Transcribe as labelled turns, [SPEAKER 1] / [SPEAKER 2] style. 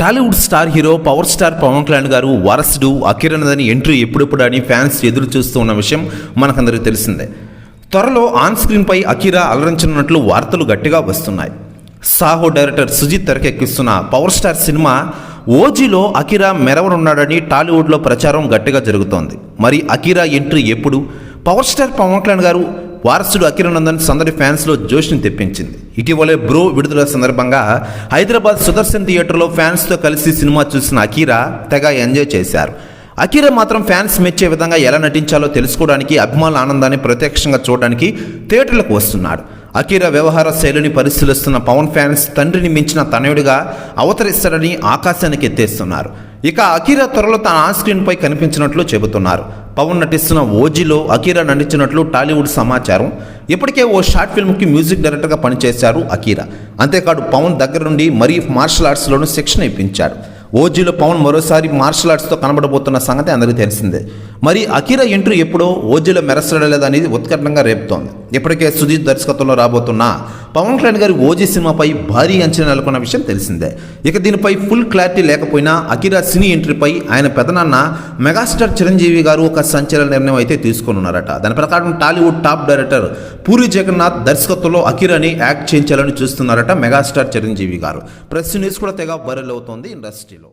[SPEAKER 1] Tollywood star hero power star Pawan Kalyan garu వరస్డు అకిరణదని entry ఎప్పుడెప్పుడు అని fans ఎదురు చూస్తూ ఉన్న విషయం మనకందరికీ తెలిసిందే. త్వరలో ఆన్ స్క్రీన్పై అకిరా అలరించనున్నట్లు వార్తలు గట్టిగా వస్తున్నాయి. సాహో డైరెక్టర్ సుజిత్ తెరకెక్కిస్తున్న పవర్ స్టార్ సినిమా ఓజీలో అకిరా మెరవనున్నాడని టాలీవుడ్లో ప్రచారం గట్టిగా జరుగుతోంది. మరి అకిరా ఎంట్రీ ఎప్పుడు? పవర్ స్టార్ పవన్ కళ్యాణ్ గారు వారసుడు అకిరానందన్ సందడి ఫ్యాన్స్లో జోష్ని తెప్పించింది. ఇటీవలే బ్రో విడుదల సందర్భంగా హైదరాబాద్ సుదర్శన్ థియేటర్లో ఫ్యాన్స్తో కలిసి సినిమా చూసిన అకీరా తెగ ఎంజాయ్ చేశారు. అకీరా మాత్రం ఫ్యాన్స్ మెచ్చే విధంగా ఎలా నటించాలో తెలుసుకోవడానికి అభిమానుల ఆనందాన్ని ప్రత్యక్షంగా చూడడానికి థియేటర్లకు వస్తున్నాడు. అకీరా వ్యవహార శైలిని పరిశీలిస్తున్న పవన్ ఫ్యాన్స్ తండ్రిని మించిన తనయుడిగా అవతరిస్తాడని ఆకాశానికి ఎత్తేస్తున్నారు. ఇక అఖీరా త్వరలో తన ఆన్ స్క్రీన్పై కనిపించినట్లు చెబుతున్నారు. పవన్ నటిస్తున్న ఓజీలో అఖీరా నటించినట్లు టాలీవుడ్ సమాచారం. ఇప్పటికే ఓ షార్ట్ ఫిల్మ్కి మ్యూజిక్ డైరెక్టర్గా పనిచేశారు అఖీరా. అంతేకాదు పవన్ దగ్గర నుండి మరీ మార్షల్ ఆర్ట్స్లోనూ శిక్షణ ఇప్పించాడు. ఓజీలో పవన్ మరోసారి మార్షల్ ఆర్ట్స్తో కనబడబోతున్న సంగతి అందరికీ తెలిసిందే. మరి అఖీరా ఎంట్రీ ఎప్పుడో ఓజీలో మెరసడలేదనేది ఉత్కంఠంగా రేపుతోంది. ఇప్పటికే సుధీర్ దర్శకత్వంలో రాబోతున్న పవన్ కళ్యాణ్ గారి ఓజీ సినిమాపై భారీ అంచనా నెలకొన్న విషయం తెలిసిందే. ఇక దీనిపై ఫుల్ క్లారిటీ లేకపోయినా అకిరా సినీ ఎంట్రీపై ఆయన పెదనాన్న మెగాస్టార్ చిరంజీవి గారు ఒక సంచలన నిర్ణయం అయితే తీసుకోనున్నారట. దాని ప్రకారం Tollywood top director Puri Jagannath దర్శకత్వంలో అకిరాని యాక్ట్ చేయించాలని చూస్తున్నారట మెగాస్టార్ చిరంజీవి గారు. ప్రెస్ న్యూస్ కూడా తెగ వైరల్ అవుతోంది ఇండస్ట్రీలో.